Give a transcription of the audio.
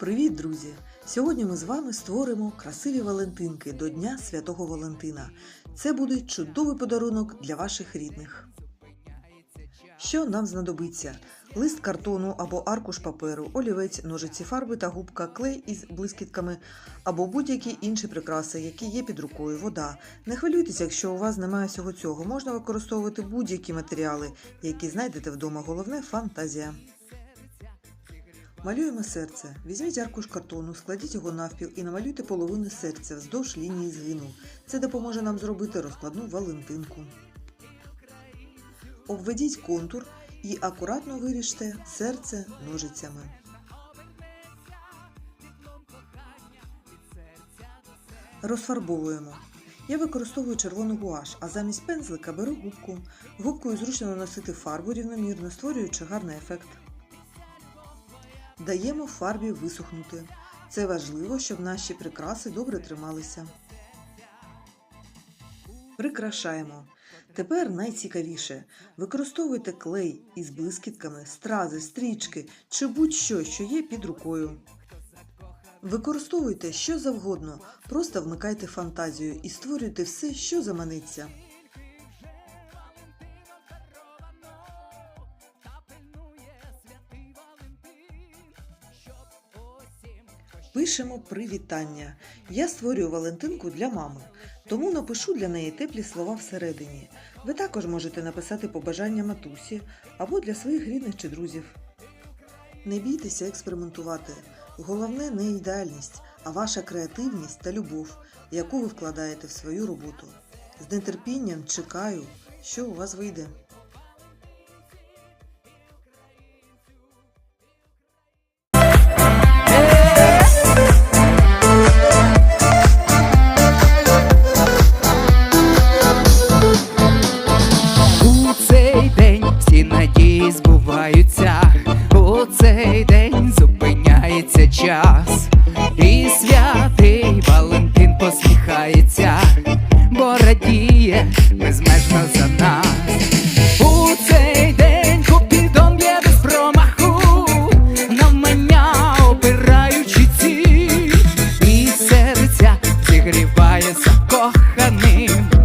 Привіт, друзі! Сьогодні ми з вами створимо красиві Валентинки до Дня Святого Валентина. Це буде чудовий подарунок для ваших рідних. Що нам знадобиться? Лист картону або аркуш паперу, олівець, ножиці фарби та губка, клей із блискітками або будь-які інші прикраси, які є під рукою, вода. Не хвилюйтеся, якщо у вас немає всього цього. Можна використовувати будь-які матеріали, які знайдете вдома. Головне фантазія. Малюємо серце. Візьміть аркуш картону, складіть його навпіл і намалюйте половину серця вздовж лінії згину. Це допоможе нам зробити розкладну валентинку. Обведіть контур і акуратно виріжте серце ножицями. Розфарбовуємо. Я використовую червону гуаш, а замість пензлика беру губку. Губкою зручно наносити фарбу рівномірно, створюючи гарний ефект. Даємо фарбі висохнути. Це важливо, щоб наші прикраси добре трималися. Прикрашаємо. Тепер найцікавіше. Використовуйте клей із блискітками, стрази, стрічки чи будь-що, що є під рукою. Використовуйте що завгодно, просто вмикайте фантазію і створюйте все, що заманиться. Пишемо привітання. Я створюю Валентинку для мами, тому напишу для неї теплі слова всередині. Ви також можете написати побажання матусі або для своїх рідних чи друзів. Не бійтеся експериментувати. Головне не ідеальність, а ваша креативність та любов, яку ви вкладаєте в свою роботу. З нетерпінням чекаю, що у вас вийде. час, і святий Валентин посміхається, бо радіє безмежно за нас. У цей день купідон є без промаху, навмання опираючи ціль, і серця зігрівається коханим.